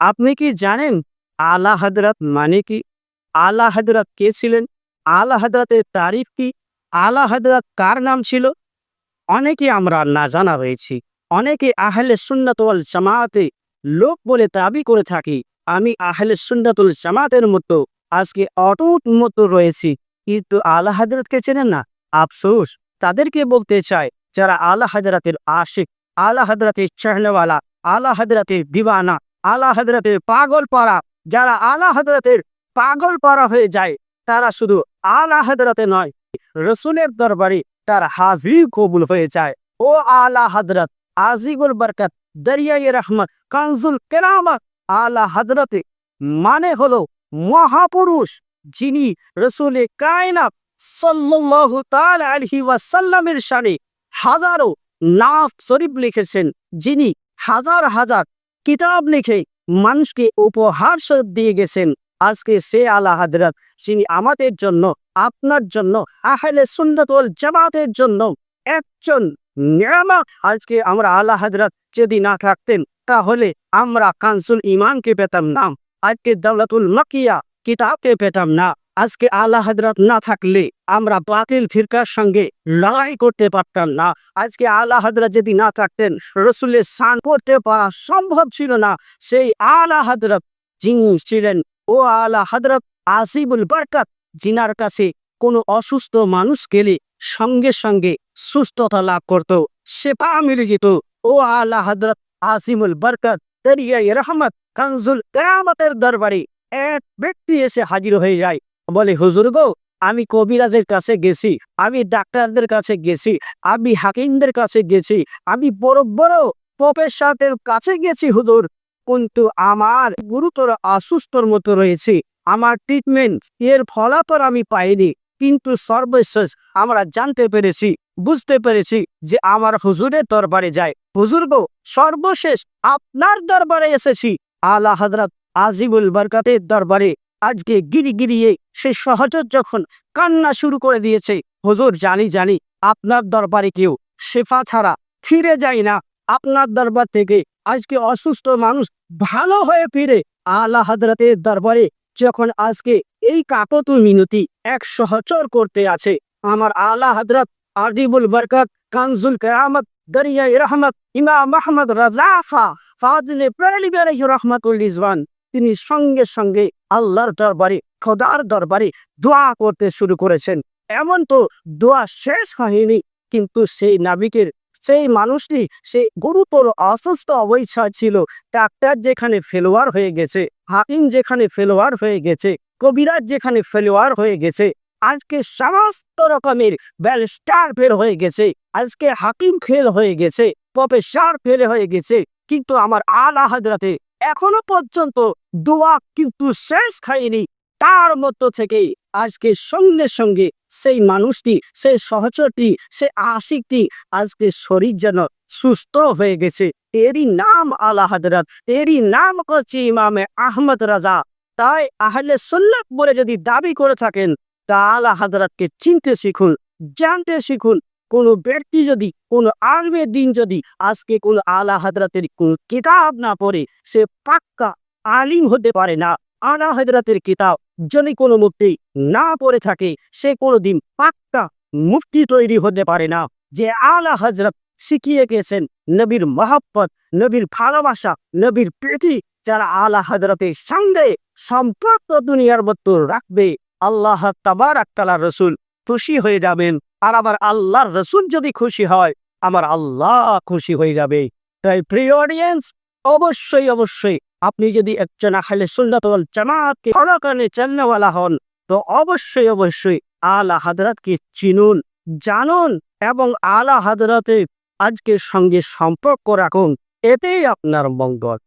আপনি কি জানেন আলা হজরত মানে কি? আলা হজরত কে ছিলেন? আলা হজরতের তারিফ কি? আলা হজরত কার নাম ছিল? অনেকে আমরা না জানা রয়েছি অনেকে আহলে সুন্নাতওয়াল জামাতে লোক বলে দাবি করে থাকি, আমি আহলে সুন্নাতুল জামাতের মতো, আজকে অটুট মতো রয়েছি। কিন্তু আলা হজরতকে চেনেন না? আফসোস, তাদেরকে বলতে চাই, যারা আলা হজরতের আশিক, আলা হজরতের চাহনেওয়ালা আলা হজরতের দিওয়ানা আলা হজরতের পাগল পাড়া যারা আলা হজরতের পাগল পাড়া হয়ে যায়, তারা শুধু আলা হজরতে নয়, রসুলের দরবারে তার হাজির কবুল হয়ে যায়। ও আলা হজরত আজিবুল বরকত দরিয়াই রহমত, কানজুল কেরামত আলা হজরতে মানে হলো মহাপুরুষ, যিনি রসুলে আলাইহি ওয়াসাল্লামের শানে হাজারো নাফ শরীফ লিখেছেন, যিনি হাজার হাজার কিতাব লিখে মানুষকে উপহার স্বরূপ দিয়ে গেছেন। আজকে সে আলা হাজরত, যিনি আমাদের জন্য, আপনার জন্য, আহলে ওয়াল জামাতের জন্য একজন নিয়ামক আজকে আমরা আলা হাজরত যদি না থাকতেন, তাহলে আমরা কানসুল ইমানকে পেতাম না। আজকে দৌলতুল মাকিয়া কিতাবকে পেতাম না। আজকে আল্লাহ হজরত না থাকলে আমরা বাতিল ফিরকার সঙ্গে লড়াই করতে পারতাম না। আজকে আল্লাহ হজরত যদি না থাকতেন, রসুলের সান করতে পারা সম্ভব ছিল না। সেই আলা হজরত যিনি ছিলেন, ও আলা হজরত আসিবুল বরকত জিনার কাছে কোনো অসুস্থ মানুষ গেলে সঙ্গে সঙ্গে সুস্থতা লাভ করত। সেপা মিলে যেত। ও আলা হজরত আসিমুল বরকত দরিয়াই রহমত, কানজুল কেরামতের দরবারে এক ব্যক্তি এসে হাজির হয়ে যায়। বলে, হুজুর গো, আমি কবিরাজের কাছে গেছি, আমি ডাক্তারদের কাছে গেছি, আমি হাকিমদের কাছে গেছি, আমি বড় বড় প্রফেসরদের কাছে গেছি, হুজুর। কিন্তু আমার গুরুতর অসুস্থর মতো রয়েছে, আমার ট্রিটমেন্ট এর ফলাফল আমি পাইনি। কিন্তু সর্বশেষ আমরা জানতে পেরেছি, বুঝতে পেরেছি যে আমার হুজুরের দরবারে যায়। হুজুর গো, সর্বশেষ আপনার দরবারে এসেছি। আলা হজরত আজিবুল বরকাতের দরবারে আজকে গিরি গিরিয়ে সে সহজত যখন কান্না শুরু করে দিয়েছে, হুজুর জানি জানি, আপনার দরবারে কেউ শেফা ছাড়া ফিরে যায় না। আপনার দরবার থেকে আজকে অসুস্থ মানুষ ভালো হয়ে ফিরে আলা হজরতের দরবারে যখন আজকে এই কাকতু মিনতি এক সহচর করতে আছে। আমার আলা হজরত আদিবুল বরকত, কানজুল কেরামত দরিয়াই রহমত, ইমাম আহমদ রাজা খা ফাদিলে প্রালিবারে তিনি সঙ্গে সঙ্গে আল্লাহর দরবারে, খোদার দরবারে দোয়া করতে শুরু করেছেন। এমন তো দোয়া শেষ হয়নি, কিন্তু সেই নাবিকের, সেই মানুষটি সে গুরুতর অসুস্থ অবস্থায় ছিল। ডাক্তার যেখানে ফেলোয়ার হয়ে গেছে, হাকিম যেখানে ফেলোয়ার হয়ে গেছে, কবিরাজ যেখানে ফেলোয়ার হয়ে গেছে, আজকে সমস্ত রকমের ব্যারিস্টার ফেল হয়ে গেছে, আজকে হাকিম ফেল হয়ে গেছে, প্রফেসর ফেল হয়ে গেছে, কিন্তু আমার আলা হাজরাতে এখনও পর্যন্ত দোয়া কিন্তু শেষ খায়নি তার মধ্য থেকে আজকে সঙ্গে সঙ্গে সেই মানুষটি, সেই সহচরটি, সেই আশিকটি আজকে শরীর যেন সুস্থ হয়ে গেছে। এরই নাম আলা হাজরাত এরই নাম করছে ইমামে আহমদ রাজা। তাই আহলে সুন্নাত বলে যদি দাবি করে থাকেন, তা আলা হাজরাতকে চিনতে শিখুন, জানতে শিখুন কোনো ব্যক্তি যদি, কোনো আলমের দিন যদি আজকে কোনো আলা হাজরাতের কোনো কিতাব না পড়ে, সে পাক্কা আলিম হতে পারে না। আলা হাজরাতের কিতাব যদি কোনো মুক্তি না পড়ে থাকে, সে কোনো দিন পাক্কা মুক্তি তৈরি হতে পারে না। যে আলা হজরত শিখিয়ে গেছেন নবীর মহাব্বত, নবীর ভালোবাসা, নবীর প্রীতি, যারা আলা হজরতের সঙ্গে সম্পর্ক দুনিয়ার মতো রাখবে, আল্লাহ তাবার রসুল খুশি হয়ে যাবেন। আর আমার আল্লাহর রসুল যদি খুশি হয়, আমার আল্লাহ খুশি হয়ে যাবে। তাই প্রিয় অডিয়েন্স অবশ্যই অবশ্যই আপনি যদি একজন আহলে সুন্নাত ওয়াল জামাতকে ফলো করেন চান্নাওয়ালা হন, তো অবশ্যই অবশ্যই আলা হাদরাতকে চিনুন, জানুন এবং আলা হাদরাতে আজকের সঙ্গে সম্পর্ক রাখুন। এতেই আপনার মঙ্গল।